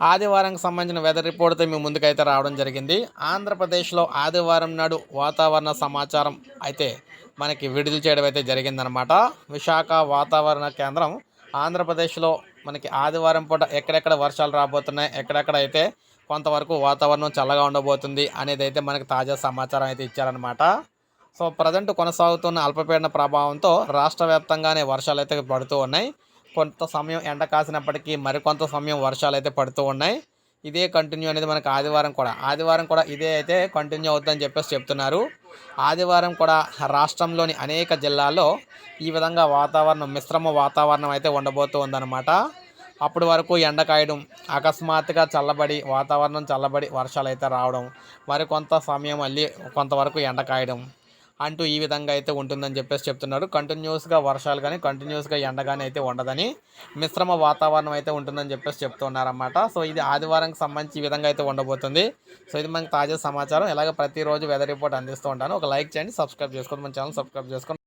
ఆదివారంకి సంబంధించిన వెదర్ రిపోర్ట్తో మీ ముందుకైతే రావడం జరిగింది. ఆంధ్రప్రదేశ్లో ఆదివారం నాడు వాతావరణ సమాచారం అయితే మనకి విడుదల చేయడం అయితే జరిగిందనమాట విశాఖ వాతావరణ కేంద్రం ఆంధ్రప్రదేశ్లో మనకి ఆదివారం పూట ఎక్కడెక్కడ వర్షాలు రాబోతున్నాయి ఎక్కడెక్కడ అయితే కొంతవరకు వాతావరణం చల్లగా ఉండబోతుంది అనేది అయితే మనకి తాజా సమాచారం అయితే ఇచ్చారనమాట సో ప్రజెంట్ కొనసాగుతున్న అల్పపీడన ప్రభావంతో రాష్ట్ర వ్యాప్తంగానే వర్షాలు అయితే పడుతూ ఉన్నాయి. కొంత సమయం ఎండ కాసినప్పటికీ మరికొంత సమయం వర్షాలు అయితే పడుతూ ఉన్నాయి. ఇదే కంటిన్యూ అనేది మనకు ఆదివారం కూడా. ఆదివారం కూడా ఇదే అయితే కంటిన్యూ అవుతుందని చెప్పేసి చెప్తున్నారు. ఆదివారం కూడా రాష్ట్రంలోని అనేక జిల్లాల్లో ఈ విధంగా వాతావరణం మిశ్రమ వాతావరణం అయితే ఉండబోతూ ఉందన్నమాట. అప్పటి వరకు ఎండ కాయడం అకస్మాత్తుగా చల్లబడి వాతావరణం చల్లబడి వర్షాలు అయితే రావడం మరి కొంత సమయం మళ్ళీ కొంతవరకు ఎండ కాయడం అంటూ ఈ విధంగా అయితే ఉంటుందని చెప్పేసి చెప్తున్నారు. కంటిన్యూస్గా వర్షాలు కానీ కంటిన్యూస్గా ఎండ కానీ అయితే ఉండదని మిశ్రమ వాతావరణం అయితే ఉంటుందని చెప్పేసి చెప్తున్నారన్నమాట. సో ఇది ఆదివారంకి సంబంధించి ఈ విధంగా అయితే ఉండబోతుంది. సో ఇది మనకి తాజా సమాచారం. ఇలాగ ప్రతిరోజు వెదర్ రిపోర్ట్ అందిస్తూ ఉంటాను. ఒక లైక్ చేయండి సబ్స్క్రైబ్ చేసుకోండి మన ఛానల్ సబ్స్క్రైబ్ చేసుకోండి.